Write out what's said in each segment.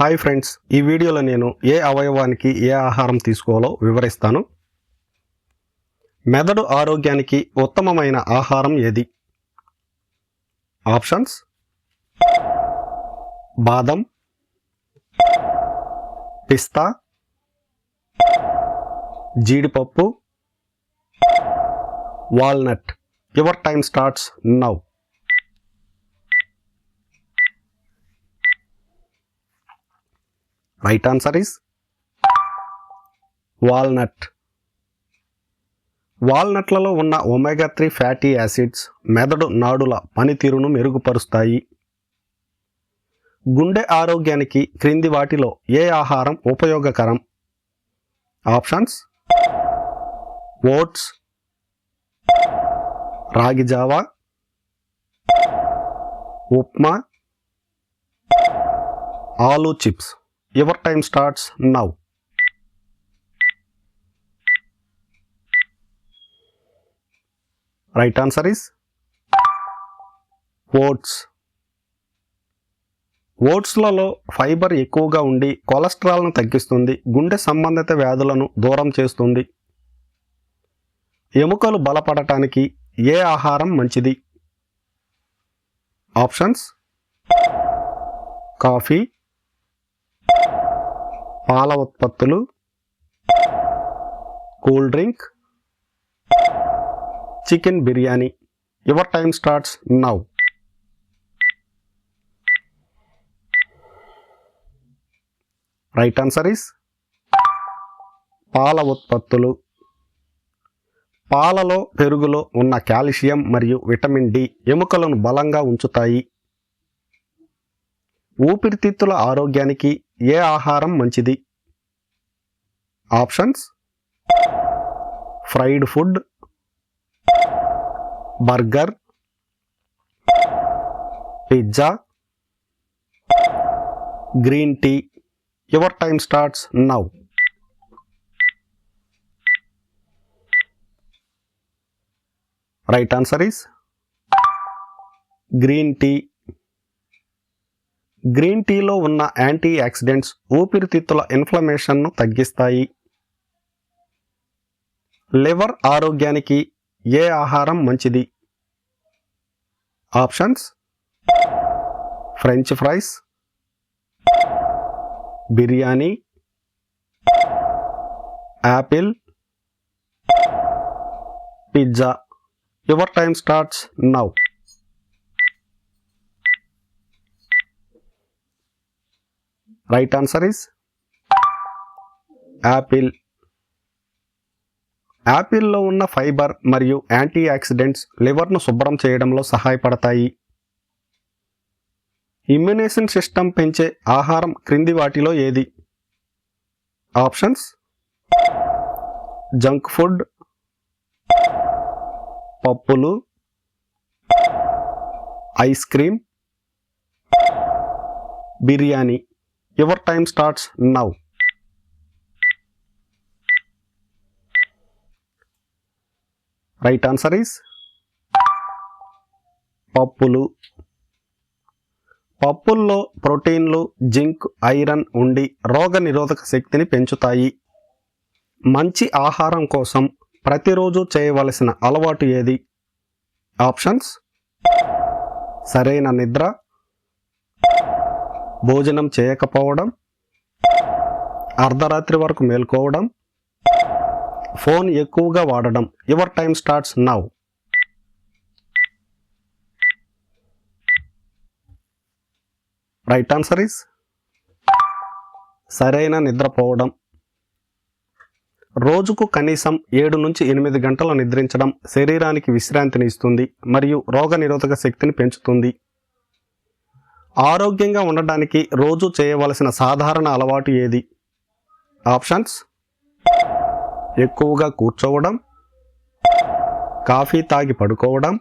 Hi friends ఈ వీడియోలో నేను ఏ అవయవానికి ఏ ఆహారం తీసుకోవాలో వివరిస్తాను. మెదడు ఆరోగ్యానికి ఉత్తమమైన ఆహారం ఏది? ఆప్షన్స్? బాదం పిస్తా జీడిపప్పు walnut. Your time starts now. Right answer is walnut వాల్నట్లలో ఉన్న ఒమేగా త్రీ ఫ్యాటీ యాసిడ్స్ మెదడు నాడుల పనితీరును మెరుగుపరుస్తాయి. గుండె ఆరోగ్యానికి క్రింది వాటిలో ఏ ఆహారం ఉపయోగకరం? Options oats ragi Java upma aloo chips. Your time starts now right answer is oats ఓట్స్లలో fibre ఎక్కువగా ఉండి కొలెస్ట్రాల్ను తగ్గిస్తుంది గుండె సంబంధిత వ్యాధులను దూరం చేస్తుంది. ఎముకలు బలపడటానికి ఏ ఆహారం మంచిది? ఆప్షన్స్ కాఫీ పాల ఉత్పత్తులు cool drink chicken biryani. Your time starts now. Right answer is పాల ఉత్పత్తులు. పాలలో పెరుగులో ఉన్న కాల్షియం మరియు విటమిన్ డి ఎముకలను బలంగా ఉంచుతాయి. ఊపిరితిత్తుల ఆరోగ్యానికి ఏ ఆహారం మంచిది? Options. Fried food. Burger. Pizza. Green tea. Your time starts now. Right answer is green tea. Green టీలో ఉన్న యాంటీ యాక్సిడెంట్స్ ఊపిరితిత్తుల ఇన్ఫ్లమేషన్ను తగ్గిస్తాయి. లివర్ ఆరోగ్యానికి ఏ ఆహారం మంచిది? Options French fries biryani apple pizza. Your time starts now. Right answer is apple యాపిల్లో ఉన్న fibre మరియు యాంటీ ఆక్సిడెంట్స్ లివర్ను శుభ్రం చేయడంలో సహాయపడతాయి. ఇమ్యునేషన్ సిస్టమ్ పెంచే ఆహారం క్రింది వాటిలో ఏది? ఆప్షన్స్ జంక్ ఫుడ్ పప్పులు ice cream biryani. Your time starts now right answer is పప్పులు. పప్పుల్లో ప్రోటీన్లు జింక్ ఐరన్ ఉండి రోగ నిరోధక శక్తిని పెంచుతాయి. మంచి ఆహారం కోసం ప్రతిరోజు చేయవలసిన అలవాటు ఏది? ఆప్షన్స్ సరైన నిద్ర భోజనం చేయకపోవడం అర్ధరాత్రి వరకు మేల్కోవడం ఫోన్ ఎక్కువగా వాడడం. Your time starts now right answer is సరైన నిద్రపోవడం. రోజుకు కనీసం ఏడు నుంచి ఎనిమిది గంటలు నిద్రించడం శరీరానికి విశ్రాంతిని ఇస్తుంది మరియు రోగనిరోధక శక్తిని పెంచుతుంది. ఆరోగ్యంగా ఉండడానికి రోజు చేయవలసిన సాధారణ అలవాటు ఏది? ఆప్షన్స్. ఎక్కువగా కూర్చోవడం. కాఫీ తాగి పడుకోవడం.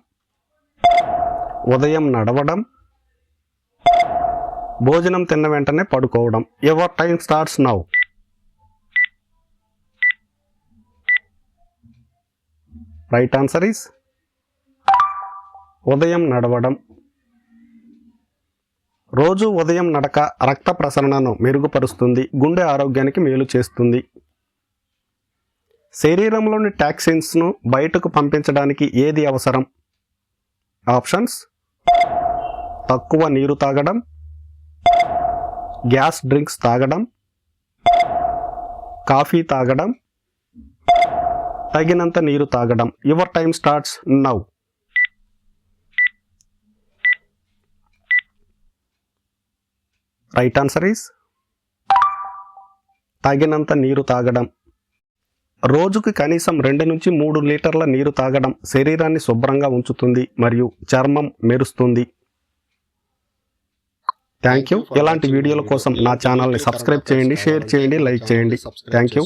ఉదయం నడవడం. భోజనం తిన్న వెంటనే పడుకోవడం. Your time starts now? Right answer is ఉదయం నడవడం. రోజు ఉదయం నడక రక్త ప్రసరణను మెరుగుపరుస్తుంది గుండె ఆరోగ్యానికి మేలు చేస్తుంది. శరీరంలోని టాక్సిన్స్ను బయటకు పంపించడానికి ఏది అవసరం? ఆప్షన్స్? తక్కువ నీరు తాగడం గ్యాస్ డ్రింక్స్ తాగడం కాఫీ తాగడం తగినంత నీరు తాగడం. Your time starts now. Right answer is తగినంత నీరు తాగడం. రోజుకి కనీసం రెండు నుంచి మూడు లీటర్ల నీరు తాగడం శరీరాన్ని శుభ్రంగా ఉంచుతుంది మరియు చర్మం మెరుస్తుంది. థ్యాంక్ యూ ఇలాంటి వీడియోల కోసం నా ఛానల్ని సబ్స్క్రైబ్ చేయండి షేర్ చేయండి లైక్ చేయండి. Thank you